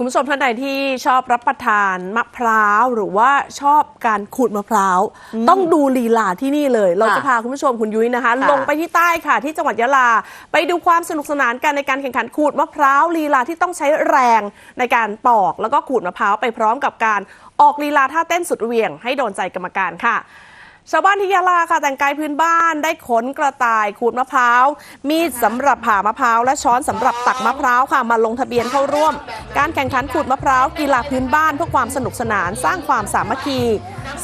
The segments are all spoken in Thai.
คุณผู้ชมท่านใดที่ชอบรับประทานมะพร้าวหรือว่าชอบการขูดมะพร้าว ต้องดูลีลาที่นี่เลย เราจะพาคุณผู้ชมคุณยุ้ยนะคะค่ะลงไปที่ใต้ค่ะ ที่จังหวัดยะลา ไปดูความสนุกสนานกันในการแข่งขันขูดมะพร้าวลีลาที่ต้องใช้แรงในการปอกแล้วก็ขูดมะพร้าวไปพร้อมกับการออกลีลาท่าเต้นสุดเหวี่ยงให้โดนใจกรรมการค่ะ ชาวบ้านที่ยะลาค่ะแต่งกายพื้นบ้านได้ขนกระต่ายขูดมะพร้าว มีดสำหรับผ่ามะพร้าวและช้อนสำหรับตักมะพร้าวค่ะมาลงทะเบียนเข้าร่วม การแข่งขันขูดมะพร้าวกีฬาพื้นบ้านเพื่อความสนุกสนานสร้างความสามัคคี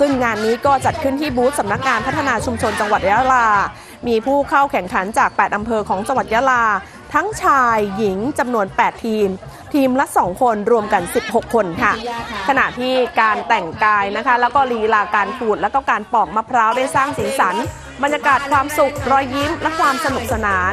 ซึ่งงานนี้ก็จัดขึ้นที่บูธสำนักงานพัฒนาชุมชนจังหวัดยะลา มีผู้เข้าแข่งขันจาก 8 อำเภอของจังหวัดยะลา ทั้งชายหญิงจำนวน 8 ทีม ทีมละ 2 คนรวมกัน 16 คนค่ะ ขณะที่การแต่งกายนะคะ แล้วก็ลีลาการขูดแล้วก็การปอกมะพร้าวได้สร้างสีสัน บรรยากาศความสุขรอยยิ้ม และความสนุกสนาน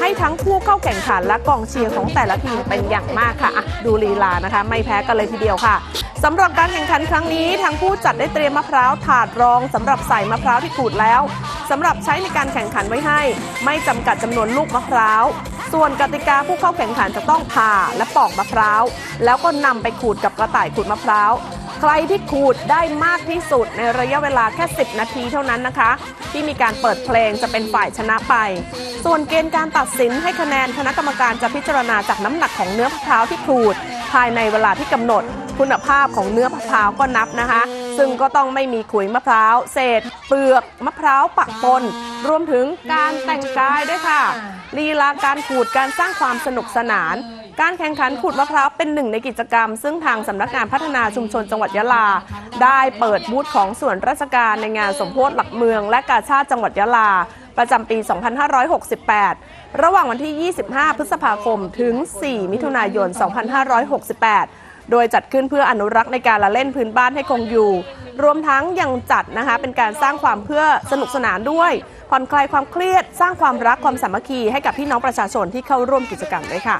ให้ทั้งผู้เข้าแข่งขันและกองเชียร์ของแต่ละทีมเป็นอย่างมากค่ะะดูลีลานะคะ ไม่แพ้กันเลยทีเดียวค่ะสำหรับการแข่งขันครั้งนี้ทางผู้จัดได้เตรียมมะพร้าวถาดรองสำหรับใส่มะพร้าวที่ขูดแล้วสำหรับใช้ในการแข่งขันไว้ให้ ไม่จำกัดจำนวนลูกมะพร้าว ส่วนกติกาผู้เข้าแข่งขันจะต้องผ่าและปอกมะพร้าว แล้วก็นำไปขูดกับกระต่ายขูดมะพร้าว ใครที่ขูดได้มากที่สุดในระยะเวลาแค่ 10 นาทีเท่านั้นนะคะ ที่มีการเปิดเพลงจะเป็นฝ่ายชนะไป ส่วนเกณฑ์การตัดสินให้คะแนนคณะกรรมการจะพิจารณาจากน้ำหนักของเนื้อมะพร้าวที่ขูด ภายในเวลาที่กำหนด คุณภาพของเนื้อมะพร้าวก็นับนะคะ ซึ่งก็ต้องไม่มีขุยมะพร้าว เศษ เปลือกมะพร้าวปักปน รวมถึงการแต่งกายด้วยค่ะลีลาการขูดการสร้างความสนุกสนาน การแข่งขันขูดมะพร้าวเป็นหนึ่งในกิจกรรม ซึ่งทางสำนักงานพัฒนาชุมชนจังหวัดยะลา ได้เปิดบูธของส่วนราชการในงานสมโพธิหลักเมือง และกาชาติจังหวัดยะลา ประจำปี 2568 ระหว่างวันที่ 25 พฤษภาคม ถึง 4 มิถุนายน 2568 โดยจัดขึ้นเพื่ออนุรักษ์ในการละเล่นพื้นบ้านให้คงอยู่ รวมทั้งยังจัดนะคะเป็นการสร้างความเพื่อสนุกสนานด้วย ผ่อนคลายความเครียด สร้างความรักความสามัคคีให้กับพี่น้องประชาชนที่เข้าร่วมกิจกรรมด้วยค่ะ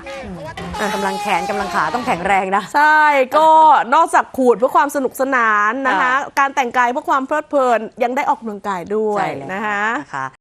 กำลังแขนกำลังขาต้องแข็งแรงนะ ใช่ก็นอกจากขูดเพื่อความสนุกสนานนะคะค่ะการแต่งกายเพื่อความเพลิดเพลินยังได้ออกกำลังกายด้วยใช่เลยนะคะนะคะ